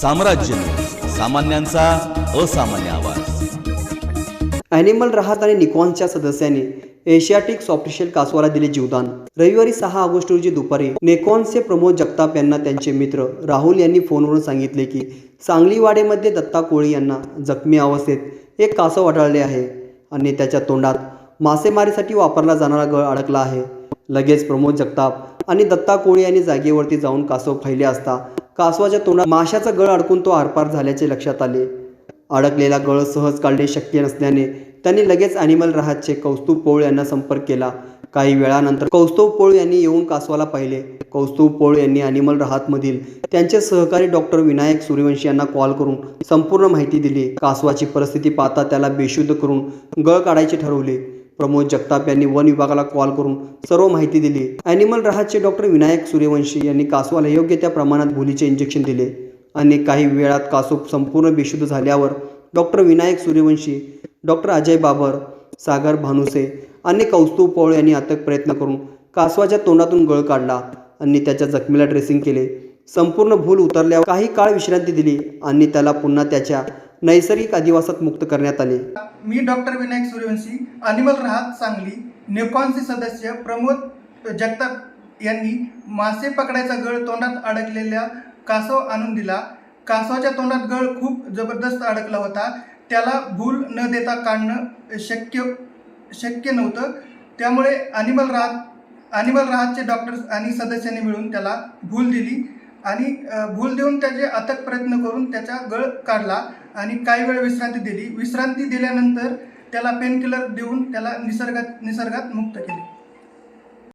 साम्राज्य. सामान्यांचा असामान्य आवाज. ॲनिमल राहत आणि निकॉनच्या सदस्यांनी एशियाटिक सॉफ्टशेल कासवाला दिले जीवदान. रविवारी सहा ऑगस्ट रोजी दुपारी नेकॉनचे प्रमोद जगताप यांना त्यांचे मित्र राहुल यांनी फोनवरून सांगितले की सांगलीवाडेमध्ये दत्ता कोळी यांना जखमी अवस्थेत एक कासव आढळले आहे आणि त्याच्या तोंडात मासेमारीसाठी वापरला जाणारा गळ अडकला आहे. लगेच प्रमोद जगताप आणि दत्ता कोळी यांनी जागेवरती जाऊन कासव पाहिले असता कासवाच्या तोंडात माशाचा गळ अडकून तो आरपार झाल्याचे लक्षात आले. अडकलेला गळ सहज काढणे शक्य नसल्याने त्यांनी लगेच ॲनिमल राहतचे कौस्तुभ पोळ यांना संपर्क केला. काही वेळानंतर कौस्तुभ पोळ यांनी येऊन कासवाला पाहिले. कौस्तुभ पोळ यांनी ॲनिमल राहतमधील त्यांचे सहकारी डॉक्टर विनायक सूर्यवंशी यांना कॉल करून संपूर्ण माहिती दिली. कासवाची परिस्थिती पाहता त्याला बेशुद्ध करून गळ काढायचे ठरवले. प्रमोद जगताप यांनी वन विभागाला कॉल करून सर्व माहिती दिली. ॲनिमल राहतचे डॉक्टर विनायक सूर्यवंशी यांनी कासवाला योग्य त्या प्रमाणात भुलीचे इंजेक्शन दिले. आणि काही वेळात कासव संपूर्ण बेशुद्ध झाल्यावर डॉक्टर विनायक सूर्यवंशी डॉक्टर अजय बाबर सागर भानुसे आणि कौस्तुभ पौळ यांनी अथक प्रयत्न करून कासवाच्या तोंडातून गळ काढला आणि त्याच्या जखमीला ड्रेसिंग केले. संपूर्ण भूल उतरल्यावर काही काळ विश्रांती दिली आणि त्याला पुन्हा त्याच्या नैसर्गिक अधिवासात मुक्त करण्यात आले. मी डॉक्टर विनायक सूर्यवंशी अनिमल राहत सांगली नेपॉनचे सदस्य प्रमोद जगताप यांनी मासे पकडायचा गळ तोंडात अडकलेल्या कासव आणून दिला. कासवाच्या तोंडात गळ खूप जबरदस्त अडकला होता. त्याला भूल न देता काढणं शक्य शक्य नव्हतं. त्यामुळे अनिमल राहत अनिमल राहतचे डॉक्टर्स आणि सदस्यांनी मिळून त्याला भूल दिली. आणि भूल देऊन त्याचे अथक प्रयत्न करून त्याचा गळ काढला आणि काही वेळ विश्रांती दिली. विश्रांती दिल्यानंतर त्याला पेनकिलर देऊन त्याला निसर्गात निसर्गात मुक्त केले.